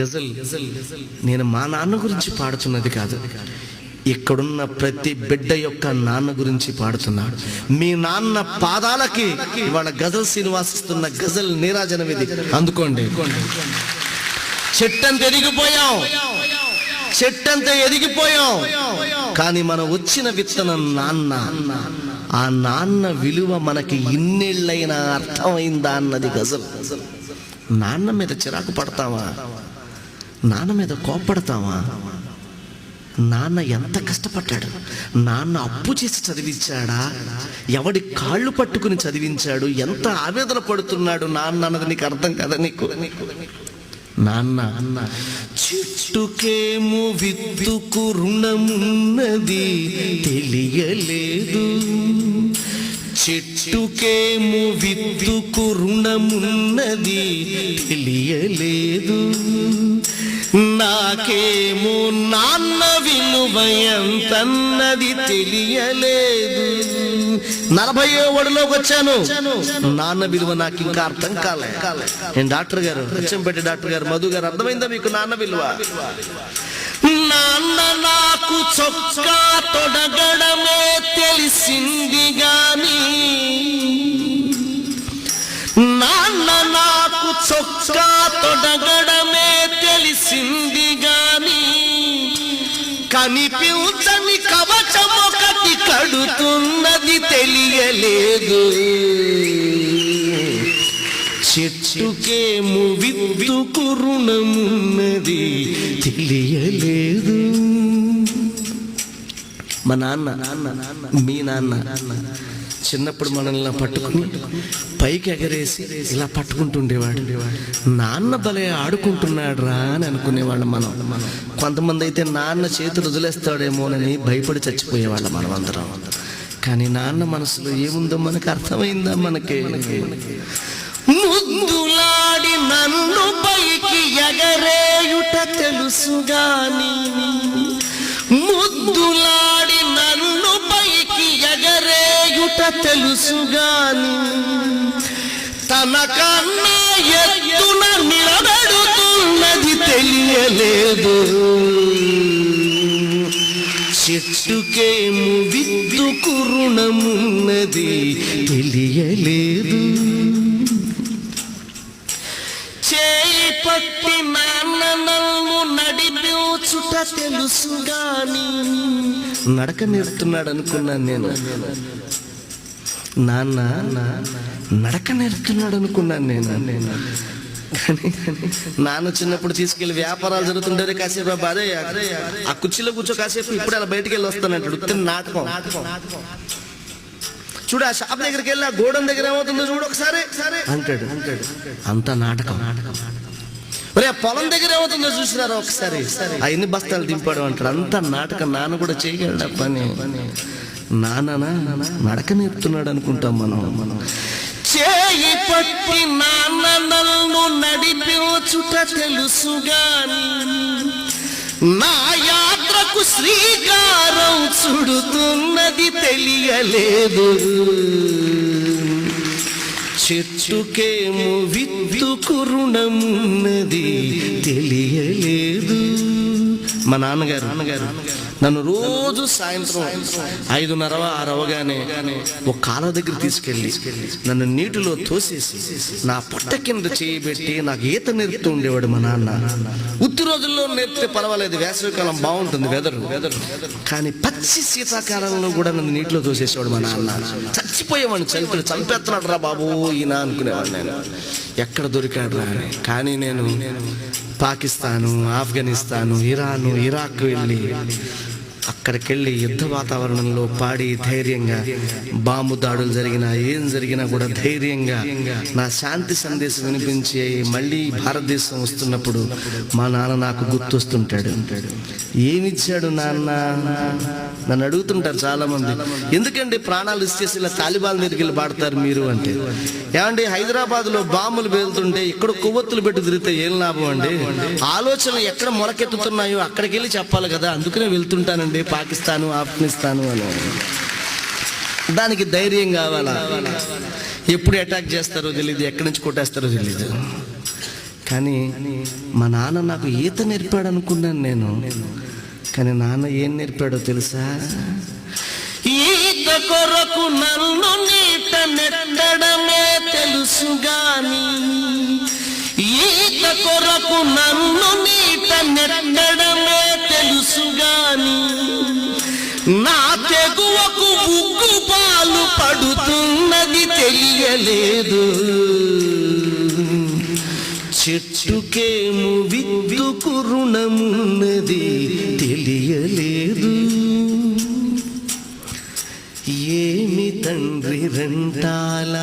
గజల్ నేను మా నాన్న గురించి పాడుతున్నది కాదు. ఇక్కడున్న ప్రతి బిడ్డ యొక్క నాన్న గురించి పాడుతున్నాడు మీ నాన్న పాదాలకి ఇవాళ గజల్ శ్రీనివాసిస్తున్న గజల్ నీరాజనం ఇది అందుకోండి. చెట్టంత ఎదిగిపోయాం. చెట్టంత ఎదిగిపోయాం. కానీ మనం వచ్చిన విత్తనం నాన్న. ఆ నాన్న విలువ మనకి ఇన్నేళ్ళైనా అర్థమైందా అన్నది గజల్. నాన్న మీద చిరాకు పడతావా? నాన్న మీద కోప్పడతావా? నాన్న ఎంత కష్టపడ్డాడు? నాన్న అప్పు చేసి చదివించాడా? ఎవడి కాళ్ళు పట్టుకుని చదివించాడు? ఎంత ఆవేదన పడుతున్నాడు నాన్న అన్నది నీకు అర్థం కదా నీకు? నాన్న అన్న చెట్టుకేమో విత్తుకు రుణమున్నది తెలియలేదు. చెట్టుకేమో విత్తుకు రుణమున్నది తెలియలేదు. నాకేమో నాన్న విలువయంతన్నది తెలియలేదు. నలభై ఒడిలోకి వచ్చాను. నాన్న విలువ నాకు ఇంకా అర్థం కాలే. నేను డాక్టర్ గారు హెచ్చంపేట డాక్టర్ గారు మధు గారు అర్థమైందా మీకు నాన్న విలువ? నాన్న నాకు చొక్కా తొడగడమే తెలిసింది గాని నాన్న నాకు చొక్కా తొడగడ కనిపించని కవచం ఒకటి కడుతున్నది తెలియలేదు. చెట్టుకేము విత్తుకు రుణమున్నది తెలియలేదు. మా నాన్న నాన్న మీ నాన్న చిన్నప్పుడు మనల్ని పట్టుకుని పైకి ఎగరేసి ఇలా పట్టుకుంటుండేవాడు. నాన్న భలే ఆడుకుంటున్నాడు రా అని అనుకునేవాళ్ళం మనం. కొంతమంది అయితే నాన్న చేతులు వదిలేస్తాడేమోనని భయపడి చచ్చిపోయేవాళ్ళం మనం అందరం. కానీ నాన్న మనసులో ఏముందో మనకు అర్థమైందా మనకి? ముద్దులాడి నన్ను పైకి ఎగరేయుట తెలుసుగాని తెలుసుగాని తనకన్నా ఎత్తున నిలబడుతున్నది తెలియలేదు. చెట్టుకే విద్దుకు రుణమున్నది తెలియలేదు. చేయి పట్టి నాన్న నన్ను నడిపించుట తెలుసుగాని నడక నేర్తున్నాడు అనుకున్నాను నేను. నాన్న నడక నేర్పుతున్నాడు అనుకున్నాను నేను. నేను కానీ నాన్న చిన్నప్పుడు తీసుకెళ్ళి వ్యాపారాలు జరుగుతుంటే కాసేపు అబ్బా, అదే ఆ కుర్చీలో కూర్చో కాసేపు ఇప్పుడు అలా బయటికి వెళ్ళి వస్తానంటాడు నాటకం. చూడు ఆ షాప్ దగ్గరికి వెళ్ళి ఆ గోడం దగ్గర ఏమవుతుందో చూడు ఒకసారి. అంటాడు. అంటాడు అంత నాటకం. ఒరే పొలం దగ్గర ఏమవుతుందో చూసినారా ఒకసారి? ఆ ఎన్ని బస్తాలు దింపాడు అంటాడు. అంత నాటకం నాన్న కూడా చేయగలడా పని? నానా నడక నేర్పుతున్నాడు అనుకుంటాం మనం. మనం చేయి పట్టి నాన్న నన్ను నడిపించుట తెలుసుగాని నా యాత్రకు శ్రీకారం చుడుతున్నది తెలియలేదు. చెట్టుకేము విత్తుకు రుణమున్నది తెలియలేదు. మా నాన్నగారు నాన్నగారు. నన్ను రోజు సాయంత్రం ఐదున్నర ఆరు అవగానే ఒక కాలువ దగ్గర తీసుకెళ్ళి నన్ను నీటిలో తోసేసి నా పొట్ట కింద చేయబెట్టి నాకు ఈత నేర్పుతూ ఉండేవాడు మా నాన్న. ఉత్తి రోజుల్లో నేర్పితే పర్వాలేదు వేసవికాలం బాగుంటుంది వెదరు. వెదరు కానీ పచ్చి శీతాకాలంలో కూడా నన్ను నీటిలో తోసేసేవాడు మా నాన్న. చచ్చిపోయేవాడిని చనిపోయి చంపేస్తున్నాడు రా బాబు ఈయన అనుకునేవాడు నేను. ఎక్కడ దొరికాడు రా అని. కానీ నేను పాకిస్తాను ఆఫ్ఘనిస్తాను ఇరాను ఇరాక్ వెళ్ళి అక్కడికి వెళ్ళి యుద్ధ వాతావరణంలో పాడి ధైర్యంగా బాంబు దాడులు జరిగినా ఏం జరిగినా కూడా ధైర్యంగా నా శాంతి సందేశం వినిపించి మళ్ళీ భారతదేశం వస్తున్నప్పుడు మా నాన్న నాకు గుర్తొస్తుంటాడు. ఏమిచ్చాడు నాన్న? నన్ను అడుగుతుంటారు చాలా మంది ఎందుకండి ప్రాణాలు ఇచ్చేసి ఇలా తాలిబాన్ దగ్గరికి వెళ్ళి పాడతారు మీరు? అంటే ఏమండి హైదరాబాద్లో బాంబులు పేలుతుంటే ఇక్కడ కొవ్వొత్తులు పెట్టి తిరిగితే ఏం లాభం అండి? ఆలోచనలు ఎక్కడ మొలకెత్తుతున్నాయో అక్కడికి వెళ్ళి చెప్పాలి కదా అందుకనే వెళ్తుంటానండి. పాకిస్తాను ఆఫ్ఘనిస్తాను అని దానికి ధైర్యం కావాలా? ఎప్పుడు అటాక్ చేస్తారో తెలియదు ఎక్కడి నుంచి కొట్టేస్తారో తెలియదు కానీ మా నాన్న నాకు ఈత నేర్పాడు అనుకున్నాను నేను. కానీ నాన్న ఏం నేర్పాడో తెలుసా? ఈత కొరకు నన్ను నీట నెట్టడమే తెలుసు గాని ఈత కొరకు నన్ను నీట నెట్టడమే తెలుసుగాని నా తెగువకు బుగ్గు పాలు పడుతున్నది తెలియలేదు. చెట్టుకేము విద్దుకు రుణమున్నది తెలియలేదు. ఏమి తండ్రి రెంటాల?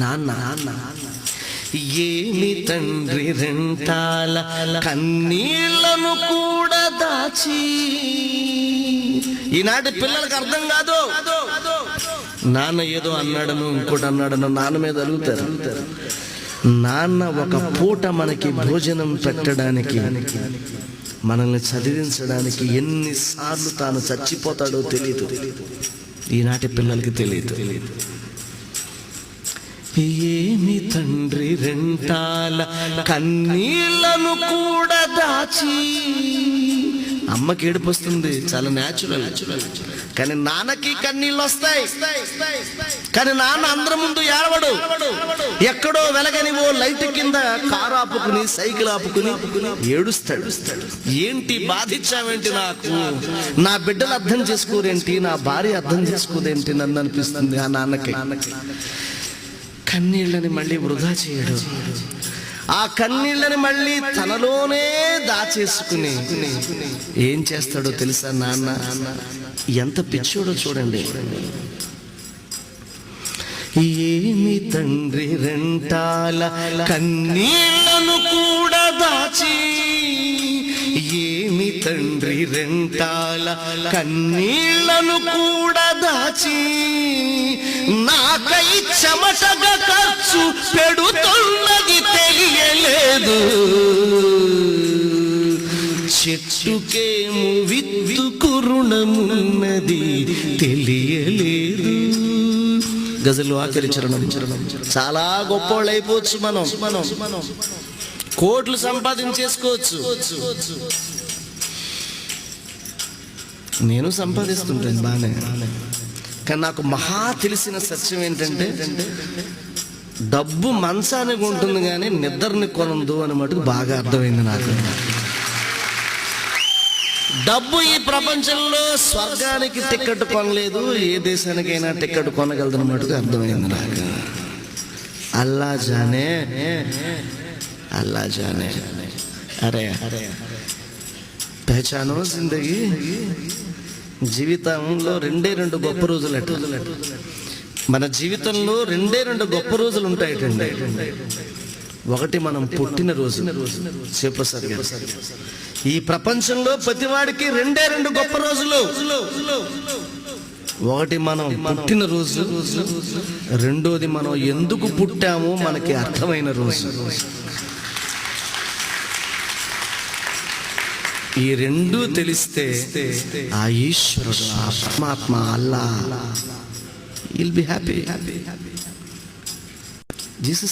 నాన్న నాన్న ఏమి తండ్రి రెంటాల కన్నీళ్ళను కూడా దాచి? ఈనాటి పిల్లలకు అర్థం కాదు. నాన్న ఏదో అన్నాడను ఇంకోటి అన్నాడను నాన్న మీద అడుగుతారు నాన్న ఒక పూట మనకి భోజనం పెట్టడానికి మనల్ని చదివించడానికి ఎన్నిసార్లు తాను చచ్చిపోతాడో తెలియదు ఈనాటి పిల్లలకి తెలియదు ఏమి తండ్రి రెంటాల కన్నీళ్ళను కూడా దాచి? అమ్మకి ఏడుపు వస్తుంది. చాలా న్యాచురల్ కానీ నాన్నకి కన్నీళ్ళు వస్తాయి. కానీ నాన్న అందరి ముందు ఏడవడు. ఎక్కడో వెలగని ఓ లైట్ కింద కారు ఆపుకుని సైకిల్ ఆపుకుని ఏడుస్తాడు. ఏంటి బాధించావేంటి నాకు? నా బిడ్డలు అర్థం చేసుకోరేంటి? నా భార్య అర్థం చేసుకోదేంటి? నన్ను అనిపిస్తుంది ఆ నాన్నకి. కన్నీళ్ళని మళ్ళీ వృధా చేయడు. ఆ కన్నీళ్ళని మళ్ళీ తనలోనే దాచేసుకుని ఏం చేస్తాడో తెలుసా నాన్న? ఎంత పిచ్చోడో చూడండి. ఏమి తండ్రి రెంటాల కన్నీళ్ళను కూడా దాచి తండ్రి రెంటాల కన్నీళ్ళను కూడా దాచి నాకై చెమటగా ఖర్చు పెడుతున్నది తెలియలేదు. చెట్టుకేము విత్తుకు రుణమున్నది తెలియలేదు. గజలు ఆఖరి చరణం. చరణం చాలా గొప్పోళ్ళు అయిపోవచ్చు మనం మనం మనం. కోట్లు సంపాదించేసుకోవచ్చు. నేను సంపాదిస్తుంటాను బాగానే కానీ నాకు మహా తెలిసిన సత్యం ఏంటంటే డబ్బు మంచానికి ఉంటుంది కానీ నిద్రని కొనందు అని మటుకు బాగా అర్థమైంది నాకు. డబ్బు ఈ ప్రపంచంలో స్వర్గానికి టికెట్ కొనలేదు ఏ దేశానికైనా టికెట్ కొనగలదని మటుకు అర్థమైంది నాకు. అల్లా జానే అల్లా జానే. అరే అరే. పెహచానో జిందగీ. జీవితంలో రెండే రెండు గొప్ప రోజులు మన జీవితంలో రెండే రెండు గొప్ప రోజులు ఉంటాయటండి ఒకటి మనం పుట్టిన రోజు. శివప్రసాద్ గారు. ఈ ప్రపంచంలో ప్రతివాడికి రెండే రెండు గొప్ప రోజులు. ఒకటి మనం పుట్టిన రోజు. రెండోది మనం ఎందుకు పుట్టామో మనకి అర్థమైన రోజు. ఈ రెండు తెలిస్తే ఆ ఈశ్వరుడు ఆ పరమాత్మ Allah will be happy Jesus